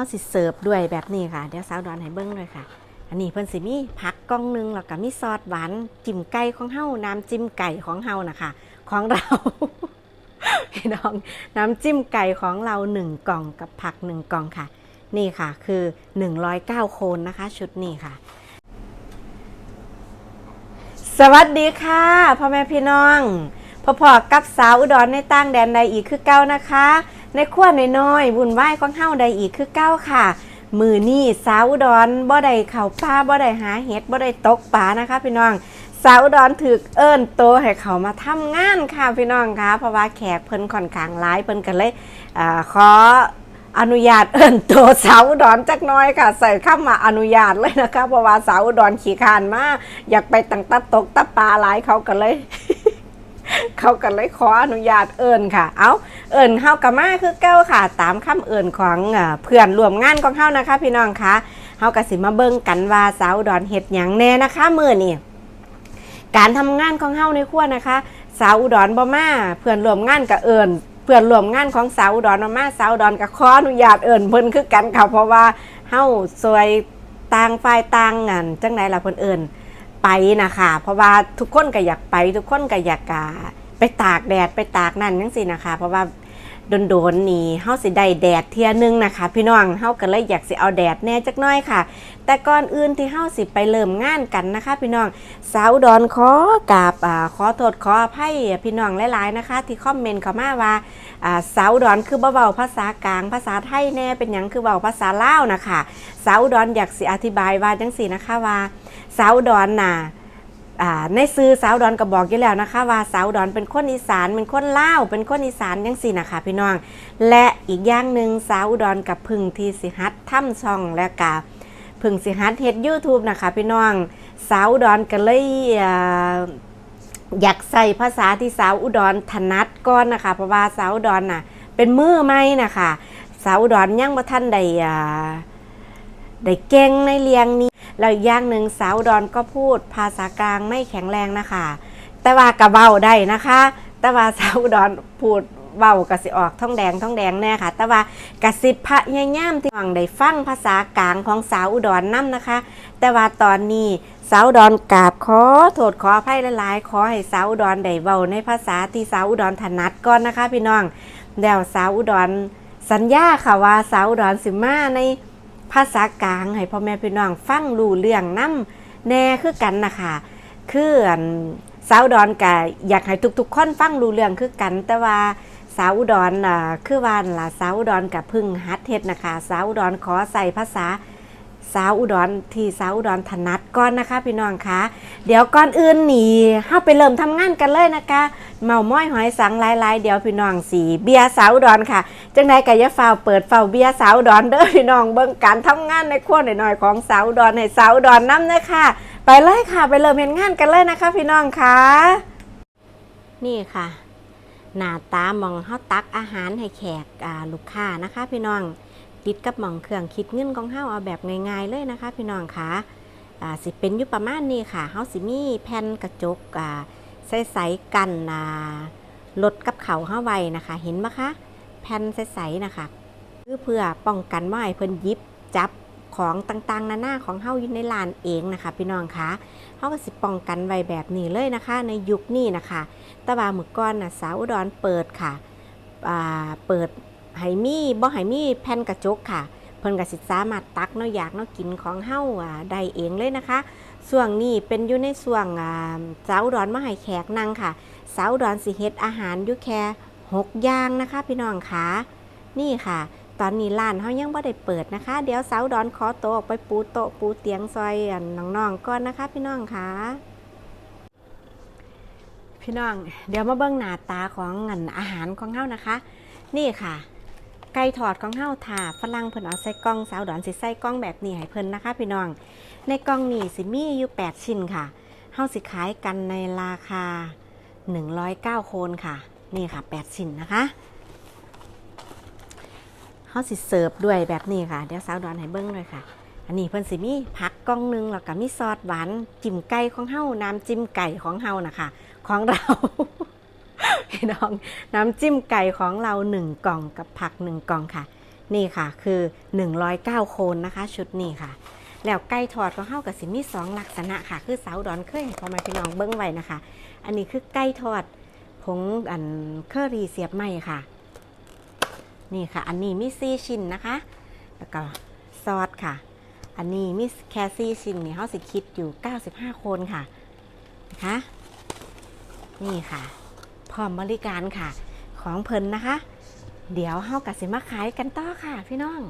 าสิเสิร์ฟด้วยแบบนี้ค่ะ เดี๋ยวสาวดอนให้เบิ้งเลยค่ะ อันนี้เพิ่นสิมีผักกล่องหนึงแล้วก็มีซอสหวานจิ้มไก่ของเฮาน้ำจิ้มไก่ของเฮานะคะของเราพี่น้องน้ำจิ้มไก่ของเราหนึ่งกล่องกับผักหนึ่งกล่องค่ะ นี่ค่ะคือ 109 โคนนะคะ ชุดนี้ค่ะ สวัสดีค่ะพ่อแม่พี่น้องพ่อพอๆกับสาวอุดรในต่างแดนใดอีกคือเก้านะคะ ในขั้วน้อยๆบุญไหว้ของเฮาใดอีกคือเก้าค่ะ มือนี่สาวอุดรบ่ได้เข่าป่าบ่ได้หาเห็ดบ่ได้ตกป่านะคะ พี่น้องสาวอุดรถึกเอิ้นโตให้เขามาทำงานค่ะพี่น้องคะเพราะว่าแขกเพิ่นค่อนข้างหลายเพิ่นก็เลยอขออนุญาตเอิ้นโตสาวอุดรจักน้อยค่ะ ใส่คำมาอนุญาตเลยนะคะเพราะว่าสาวอุดรขี้คานมาอยากไปตั้งตัดตกตะปลาหลายเขาก็เลย เขาก็เลยขออนุญาตเอิญค่ะ เอาเอิญเฮากะมาคือเก้าค่ะ ตามคำเอิญของเพื่อนร่วมงานของเฮานะคะ พี่น้องคะเฮากะสิมาเบิ่งกันว่าสาวดอุดรเฮ็ดหยังแน่นะคะมื้อนี้การทำงานของเฮาในครัวนะคะ สาวอุดรบ่มาเพื่อนร่วมงานก็เอิญเพื่อนร่วมงานของสาวอุดรบ่มาสาวอุดรก็ขออนุญาตเอิญเพิ่นคือกันค่ะเพราะว่าเฮาสวยต่างฝ่ายต่างงานจังไดล่ะเพิ่นเอิญ ไปนะคะ เพราะว่าทุกคนก็อยากไป ทุกคนก็อยากอ่าไปตากแดดไปตากนั่นจังสินะคะ เพราะว่าโดนๆนี่เฮาสิได้แดดเทียหนึงนะคะ พี่น้องเฮาก็เลยอยากสิเอาแดดแน่จักน้อยค่ะ แต่ก่อนอื่นที่เฮาสิไปเริ่มงานกันนะคะ พี่น้องสาวดอนขอกราบอ่าขอโทษขออภัยพี่น้องหลายๆนะคะ ที่คอมเมนต์เข้ามาว่าอ่าสาวดอนคือบ่เว้าภาษากลางภาษาไทยแน่เป็นหยังคือเว้าภาษาลาวนะคะสาวดอนอยากสิอธิบายว่าจังซี่นะคะว่า สาวดอนน่ะอ่าในซื้อสาวดอนก็บอกอยู่แล้วนะคะ ว่าสาวดอนเป็นคนอีสานเป็นคนลาวเป็นคนอีสานยังสี่นะคะพี่น้อง และอีกอย่างหนึ่งสาวอุดรกับพึ่งที่สิฮัดถ้ำช่องและกาพึ่งสิฮัดเฮ็ด YouTube นะคะพี่น้องสาวอุดรก็เลยอ่าอยากใส่ภาษาที่สาวอุดรถนัดก่อนนะคะเพราะว่าสาวอุดรน่ะเป็นมือใหม่นะคะสาวอุดรยังบ่ทันได้อ่าได้เก่งในเรียงนี้ แล้วอีกอย่างหนึ่งสาวอุดอนก็พูดภาษากลางไม่แข็งแรงนะคะ แต่ว่ากระเบ้าได้นะคะ แต่ว่าสาวอุดอนพูดเบากระสิออกท่องแดงท่องแดงแน่ค่ะ แต่ว่ากระสิบพะยายามที่หวังได้ฟังภาษากลางของสาวอุดรนนํนะคะ แต่ว่าตอนนี้สาวอุดรกราบขอโทษขออภัยหลายๆขอให้สาวอุดรได้เว้าในภาษาที่สาวอุดรถนัดก่อนนะคะ พี่น้องแล้วสาวอุดรสัญญาค่ะว่าสาวอุดรสิมาใน ภาษากลางให้พ่อแม่พี่น้องฟังรู้เรื่องน้ำแน่คือกันนะคะคือสาวดอนกะอยากให้ทุกๆคนฟังรู้เรื่องคือกัน แต่ว่าสาวอุดอ่าคือวานั่นล่ะสาวดอนกับพึ่งฮัดเฮ็ดนะคะ สาวดอนขอใส่ภาษา สาวอุดรที่สาวอุดรถนัดก่อนนะคะ พี่น้องคะเดี๋ยวก่อนอื่นหนี่เฮาไปเริ่มทำงานกันเลยนะคะ เมาม้อยหอยสังหลายๆเดี๋ยวพี่น้องสีเบียสาวอุดรค่ะจังใดก็อย่าฝ้าวเปิดเฝ้าเบียสาวอุดอนเด้อพี่น้องเบิ่งการทำงานในครัวหน่อยๆของสาวอุดอนให้สาวอุดอนนำนะคะไปเลยค่ะไปเริ่มเห็นงานกันเลยนะคะ พี่น้องคะนี่ค่ะ หน้าตาหมองเฮาตักอาหารให้แขกลูกค้านะคะ พี่น้อง ติดกับหม่องเครื่องคิดเงินของเฮาเอาแบบง่ายๆเลยนะคะ พี่น้องค่ะอ่าสิเป็นอยู่ประมาณนี้ค่ะเฮาสิมีแผ่นกระจกอ่าใสๆกันอ่าลดกับเขาเฮาไว้นะคะ เห็นไหมคะ แผ่นใสๆนะคะคือเพื่อป้องกันไม่ให้เพิ่นยิบจับของต่างๆ นานาของเฮาอยู่ในลานเองนะคะ พี่น้องคะเฮาก็สิป้องกันไว้แบบนี้เลยนะคะ ในยุคนี้นะคะต่ว่าเมื่อก่อนนะสาวอุดรเปิดค่ะเปิด ให้มีบ่ให้มีแผ่นกระจกค่ะ เพิ่นก็สิสามารถตักเนาะอยากเนาะกินของเฮาอ่าได้เองเลยนะคะส่วงนี้เป็นอยู่ในส่วงอ่าสาวอุดรมาให้แขกนั่งค่ะสาวอุดรสิเฮ็ดอาหารอยู่แค่หกอย่างนะคะ พี่น้องคะนี่ค่ะ ตอนนี้ร้านเขายังไม่ได้เปิดนะคะ เดี๋ยวสาวอุดรขอโต๊ะออกไปปูโต๊ะปูเตียงซอยน้องๆก่อนนะคะ พี่น้องคะพี่น้อง เดี๋ยวมาเบิ่งหน้าตาของเงินอาหารของเฮานะคะ นี่ค่ะ ไก่ทอดของเฮาถาฝรั่งเพิ่นเอาใส่กล่องสาวอุดรสิใส่กล่องแบบนี้ให้เพิ่นนะคะพี่น้อง ในกล่องนี้สิมีอยู่ 8 ชิ้นค่ะเฮาสิขายกันในราคา 109 โคนค่ะ นี่ค่ะ 8 ชิ้นนะคะเขาสิเสิร์ฟด้วยแบบนี้ค่ะ เดี๋ยวสาวดอนให้เบิ้งเลยค่ะ อันนี้เพิ่นสิมีผักกล่องหนึงแล้วก็มีซอสหวานจิ้มไก่ของเฮาน้ำจิ้มไก่ของเฮานะคะของเรา พี่น้องน้ำจิ้มไก่ของเราหนึ่งกล่องกับผักหนึ่งกล่องค่ะ นี่ค่ะคือ 109 โคนนะคะ ชุดนี้ค่ะ แล้วไก่ทอดของเฮากับสิมีสองลักษณะค่ะ คือสาวดอนเคยให้พ่อแม่พี่น้องเบิ้งไว้นะคะ อันนี้คือไก่ทอดผงอันเคอรี่เสียบไหมค่ะ นี่ค่ะ อันนี้มีซี่ชิ้นนะคะ แล้วก็ซอสค่ะ อันนี้มีแคซี่ชิ้นนี่เฮาสิคิดอยู่ 95 โคนค่ะนะคะนี่ค่ะ ร้อมบริการค่ะ ของเพิ่นนะคะ เดี๋ยวเฮากับสิมาขายกันต่อค่ะ พี่น้อง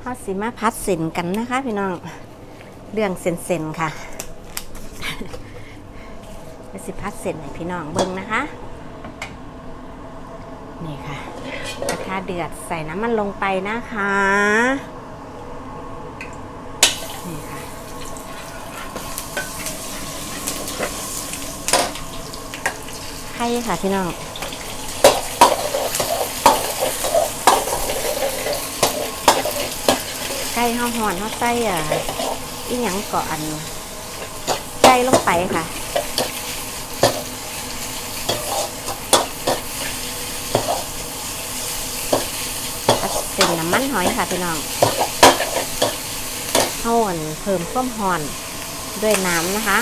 เฮาสิมาพัดเส้นกันนะคะ พี่น้องเรื่องเส้นๆค่ะสิพัดเส้นให้พี่น้องเบิ่งนะคะ นี่ค่ะะเดือดใส่น้ำมันลงไปนะคะนี่ค่ะไข่ค่ะพี่น้องไก่ห้าหอนห้าไส้อะอีหยังเกาะอันไก่ลงไปค่ะ เป็ น้ำมันหอยค่ะพี่น้องห่อนเพิ่มความหอนด้วยน้ำนะคะ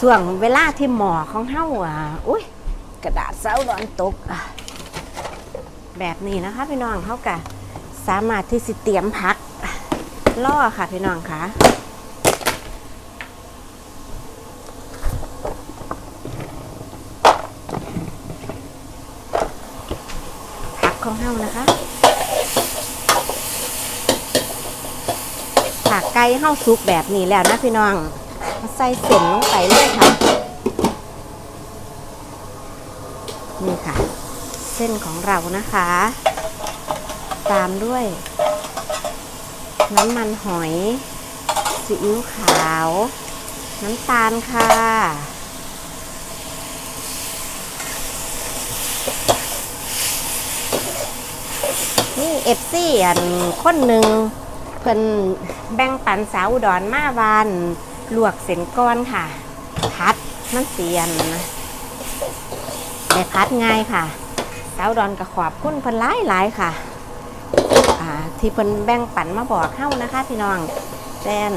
ส่วนเวลาที่หมอของเฮาอะอุ้ยกระดาษเส้าร้อนตกอะแบบนี้นะคะพี่น้องเขากะสามารถที่สิเตรียมพัก ล่อค่ะพี่น้องค่ะผักของเฮานะคะผักไก่เฮาสุกแบบนี้แล้วนะพี่น้องใส่เส้นลงไปเลยค่ะ นี่ค่ะ เส้นของเรานะคะ ตามด้วย น้ำมันหอยซีอิ๊วขาว น้ำตาลค่ะ นี่เอฟซี่อันคนหนึ่งเพิ่นแบ่งปันสาวอุดรมาวานลวกเส้นก้อนค่ะ พัดมันเสียนได้พัดง่ายค่ะสาวอุดรก็ขอบคุณเพิ่นหลายหลายๆค่ะ ที่เพิ่นแบ่งปันมาบอกเฮานะคะพี่น้องแต่น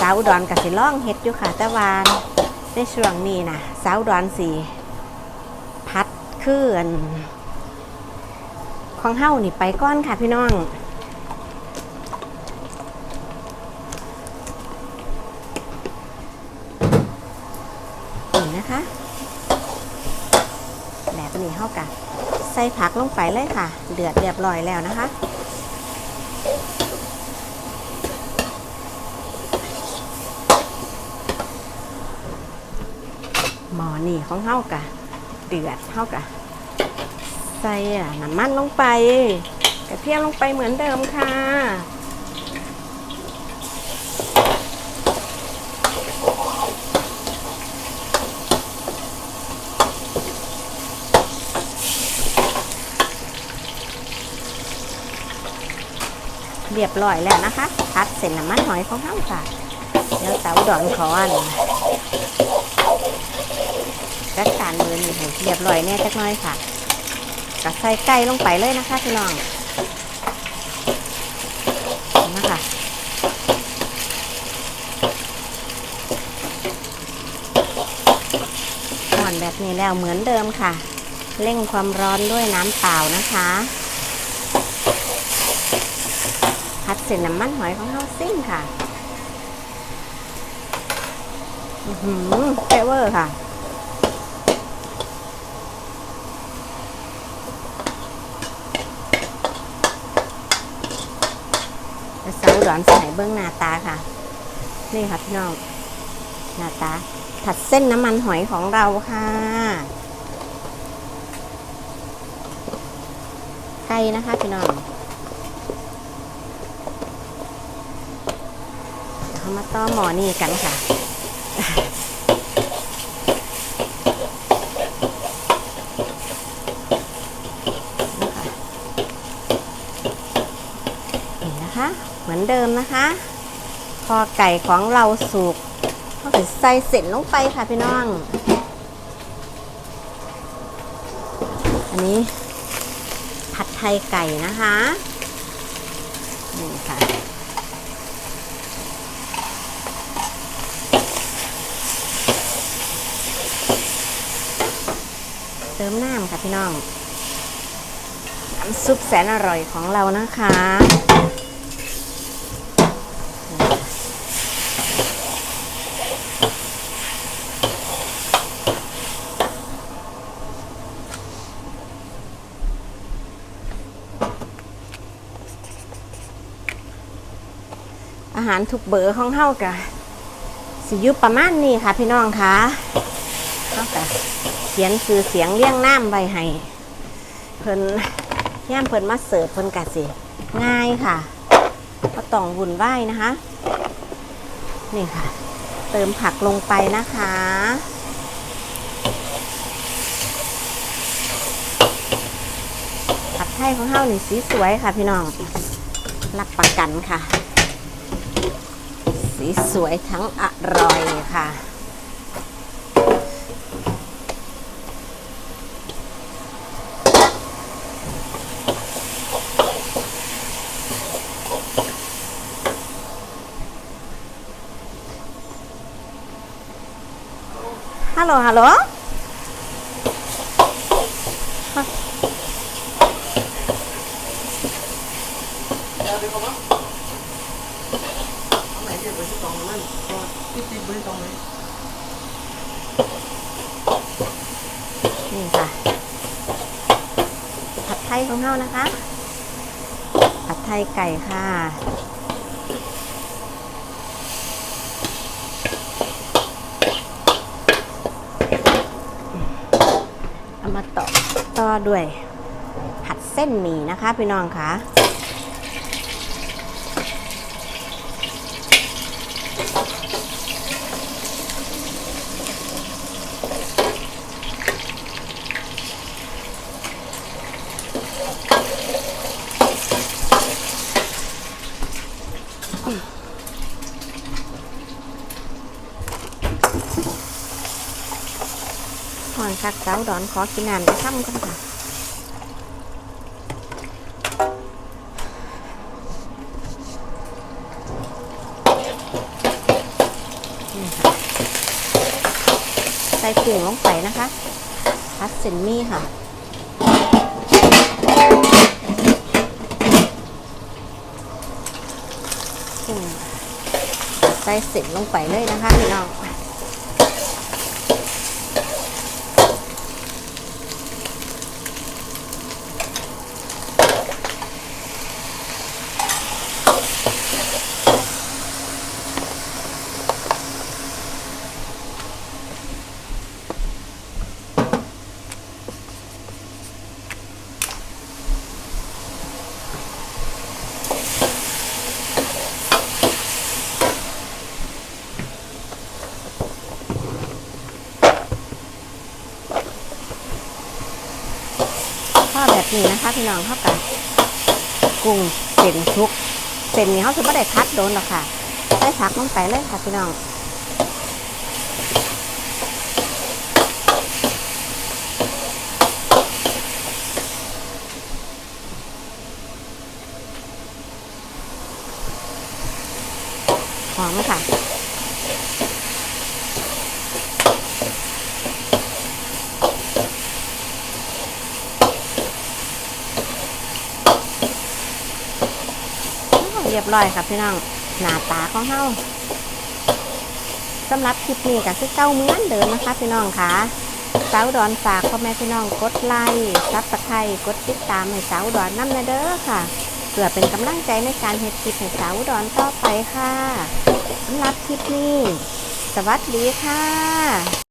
สาวอุดรกับสิล่องเฮ็ดอยู่ค่ะแต่ว่าในช่วงนี้นะสาวอุดรสีพัดเคืออันของเฮานี่ไปก้อนค่ะพี่น้องนี่นะคะ แบบนี้เฮากะใส่ผักลงไปเลยค่ะ เดือดเรียบร้อยแล้วนะคะ หมอนี่ของเฮากะ เดือดเฮากะ ใส่อะน้ำมันลงไป กระเทียมลงไปเหมือนเดิมค่ะ เรียบร้อยแล้วนะคะพัดเส้นน้ำมันหอยของเฮาค่ะ เดี๋ยวเตาดอนขอนจัดการมือนี่ให้เรียบร้อยแน่จักน่อยค่ะก็ใส่ไก่ลงไปเลยนะคะพี่น้องนะคะก่อนแบบนี้แล้วเหมือนเดิมค่ะ เร่งความร้อนด้วยน้ำเปล่านะคะ พัด เส้นน้ำมันหอยของเราซิ่งค่ะหือเฟเวอร์ค่ะแล้วสาวดอนใส่เบื้องหน้าตาค่ะ นี่ค่ะพี่น้อง หน้าตา ผัดเส้นน้ำมันหอยของเราค่ะ ไก่นะคะพี่น้องามาต้อหมอนี่กันค่ะ นี่นะคะ เหมือนเดิมนะคะ พอไก่ของเราสุกก็ใส่เสร็จลงไปค่ะพี่น้อง อันนี้ผัดไทยไก่นะคะ นี่ค่ะ เติมน้ำค่ะพี่น้องน้ำซุปแสนอร่อยของเรานะคะอาหารทุกเบอร์ของเฮากะสิยุประมาณนี้ค่ะพี่น้องคะเฮากะ ขียนซื้อเสียงเลี้ยงน้ำไว้ให้เพิ่นย่ามเพิ่นมาเสิร์ฟเพิ่นกะสิ ง่ายค่ะก็ต้องวุ่นวายนะคะ นี่ค่ะ เติมผักลงไปนะคะ ผัดไทยของเฮานี่สีสวยค่ะพี่น้อง รับประกันค่ะ สีสวยทั้งอร่อยค่ะ ลฮัลโหลนี่ค่ะ ผัดไทยของเรานะคะ ผัดไทยไก่ค่ะ เอามา ต่อด้วยผัดเส้นหมี่นะคะพี่น้องคะหาดอนขอกินน้ำไปค่ำกันค่ะใส่กุ้งลงไปนะคะพัดเซนมี่ค่ะกุ้งใส่เสร็จลงไปเลยนะคะพี่น้อง ทอดแบบนี้นะคะพี่น้องเท่ากับกุ้งเส้นชุก เส้นนี้เขาจะไม่ได้พัดโดนหรอกค่ะใส่ผักลงไปเลยค่ะพี่น้องหอมค่ะ เรียบร้อยครับพี่น้องหน้าตาของเฮาสำหรับคลิปนี้ก็คือเก้าเหมือนเดิมนะคะพี่น้องค่ะสาวดอนฝากพ่อแม่พี่น้องกดไลค์ซับสไครต์กดติดตามให้สาวดอนน้ำนะเด้อค่ะเพื่อเป็นกำลังใจในการเฮ็ดคลิปให้สาวดอนต่อไปค่ะสำหรับคลิปนี้ สวัสดีค่ะ